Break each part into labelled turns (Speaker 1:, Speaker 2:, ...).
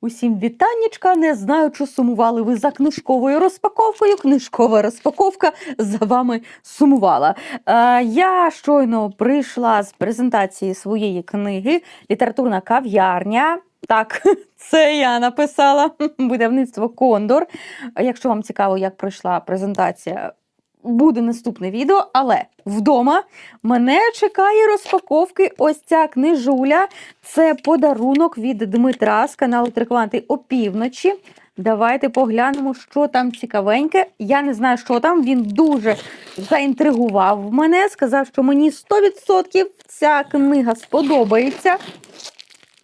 Speaker 1: Усім вітаннячка. Не знаю, чи сумували ви за книжковою розпаковкою. Книжкова розпаковка за вами сумувала. Е, я щойно прийшла з презентації своєї книги Літературна кав'ярня. Так, це я написала видавництво Кондор. Якщо вам цікаво, як пройшла презентація, буде наступне відео. Але вдома мене чекає розпаковки. Ось ця книжуля. Це подарунок від Дмитра з каналу Трикванти опівночі. Давайте поглянемо, що там цікавеньке. Я не знаю, що там. Він дуже заінтригував мене. Сказав, що мені 100% ця книга сподобається.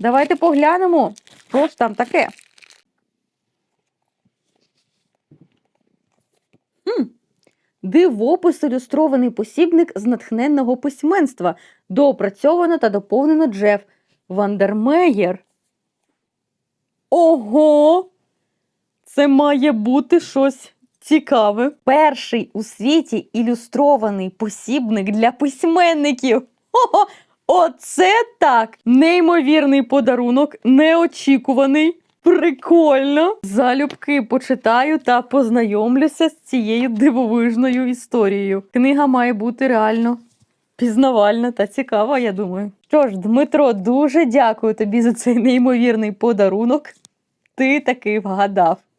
Speaker 1: Давайте поглянемо, що ж там таке. Дивопис ілюстрований посібник з натхненного письменства. Доопрацьовано та доповнено Джеф Вандермеєр. Ого! Це має бути щось цікаве. Перший у світі ілюстрований посібник для письменників. Ого! Оце так! Неймовірний подарунок, неочікуваний. Прикольно! Залюбки почитаю та познайомлюся з цією дивовижною історією. Книга має бути реально пізнавальна та цікава, я думаю. Що ж, Дмитро, дуже дякую тобі за цей неймовірний подарунок. Ти таки вгадав.